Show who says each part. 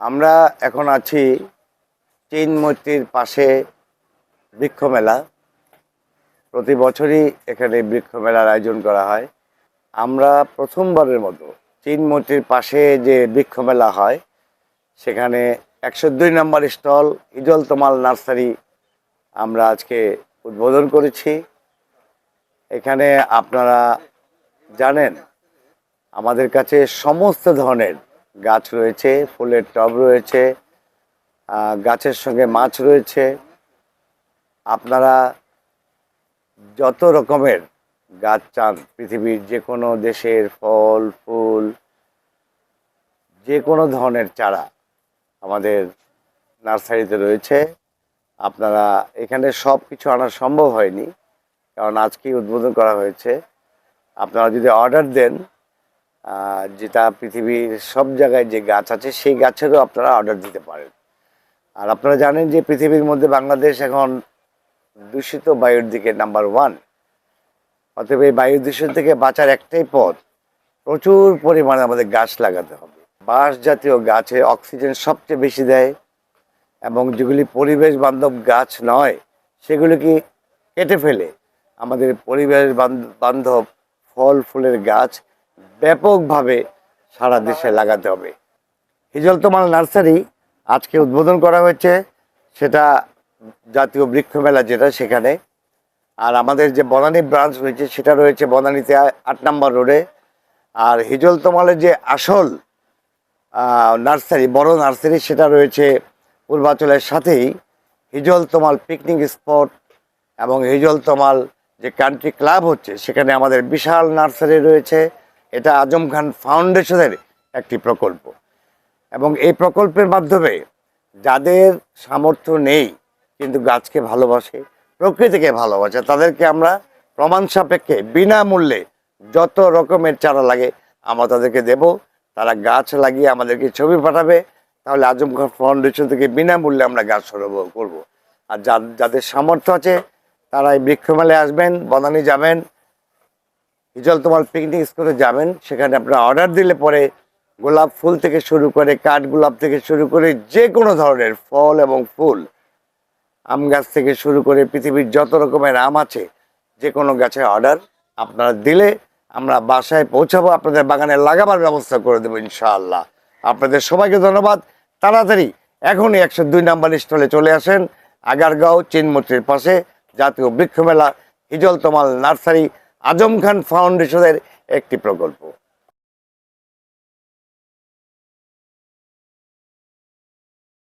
Speaker 1: আমরা এখন আছি চীন মূর্তির পাশে বৃক্ষমেলা। প্রতি বছরই এখানে বৃক্ষমেলার আয়োজন করা হয়। আমরা প্রথমবারের মতো চীন মূর্তির পাশে যে বৃক্ষমেলা হয়, সেখানে একশো দুই নম্বর স্টল ইজল তমাল নার্সারি আমরা আজকে উদ্বোধন করেছি। এখানে আপনারা জানেন, আমাদের কাছে সমস্ত ধরনের গাছ রয়েছে, ফুলের টব রয়েছে গাছের সঙ্গে মাছ রয়েছে। আপনারা যত রকমের গাছ চান, পৃথিবীর যে কোনো দেশের ফল, ফুল যে কোনো ধরনের চারা আমাদের নার্সারিতে রয়েছে। আপনারা এখানে সব কিছু আনা সম্ভব হয়নি, কারণ আজকেই উদ্বোধন করা হয়েছে। আপনারা যদি অর্ডার দেন যেটা পৃথিবীর সব জায়গায় যে গাছ আছে, সেই গাছেরও আপনারা অর্ডার দিতে পারেন। আর আপনারা জানেন যে পৃথিবীর মধ্যে বাংলাদেশ এখন দূষিত বায়ুর দিকে নাম্বার ওয়ান অতএব এই বায়ু দূষণ থেকে বাঁচার একটাই পথ, প্রচুর পরিমাণে আমাদের গাছ লাগাতে হবে। বাঁশ জাতীয় গাছে অক্সিজেন সবচেয়ে বেশি দেয় এবং যেগুলি পরিবেশ বান্ধব গাছ নয় সেগুলিকে কেটে ফেলে? আমাদের পরিবেশ বান্ধব ফল, ফুলের গাছ ব্যাপকভাবে সারা দেশে লাগাতে হবে। হিজলতমাল নার্সারি আজকে উদ্বোধন করা হয়েছে, সেটা জাতীয় বৃক্ষ মেলা যেটা সেখানে। আর আমাদের যে বনানী ব্রাঞ্চ রয়েছে, সেটা রয়েছে বনানীতে আট নম্বর রোডে। আর হিজলতমালের যে আসল নার্সারি, বড় নার্সারি, সেটা রয়েছে পূর্বাচলের সাথেই। হিজলতমাল পিকনিক স্পট এবং হিজলতমাল যে কান্ট্রি ক্লাব হচ্ছে, সেখানে আমাদের বিশাল নার্সারি রয়েছে। এটা আজম খান ফাউন্ডেশনের একটি প্রকল্প। এবং এই প্রকল্পের মাধ্যমে যাদের সামর্থ্য নেই, কিন্তু গাছকে ভালোবাসে, প্রকৃতিকে ভালোবাসে, তাদেরকে আমরা প্রমাণ সাপেক্ষে বিনামূল্যে যত রকমের চারা লাগে, আমরা তাদেরকে দেব। তারা গাছ লাগিয়ে আমাদেরকে ছবি পাঠাবে। তাহলে আজম খান ফাউন্ডেশন থেকে বিনামূল্যে আমরা গাছ সরবরাহ করব। আর যাদের সামর্থ্য আছে, তারা এই বৃক্ষমেলায় আসবেন, বনানী যাবেন হিজল তোমার পিকনিক স্পটে যাবেন, সেখানে আপনারা অর্ডার দিলে পরে গোলাপ ফুল থেকে শুরু করে, কাঠ গোলাপ থেকে শুরু করে যে কোনো ধরনের ফল এবং ফুল, আম গাছ থেকে শুরু করে পৃথিবীর যত রকমের আম আছে যে কোনো গাছের অর্ডার আপনারা দিলে আমরা বাসায় পৌঁছাবো, আপনাদের বাগানে লাগাবার ব্যবস্থা করে দেবো ইনশাআল্লাহ। আপনাদের সবাইকে ধন্যবাদ। তাড়াতাড়ি এখনই একশো দুই নাম্বার স্টলে চলে আসেন, আগারগাঁও চিনমূর্তির পাশে, জাতীয় বৃক্ষ মেলা হিজল তোমাল নার্সারি আজম খান ফাউন্ডেশনের একটি প্রকল্প।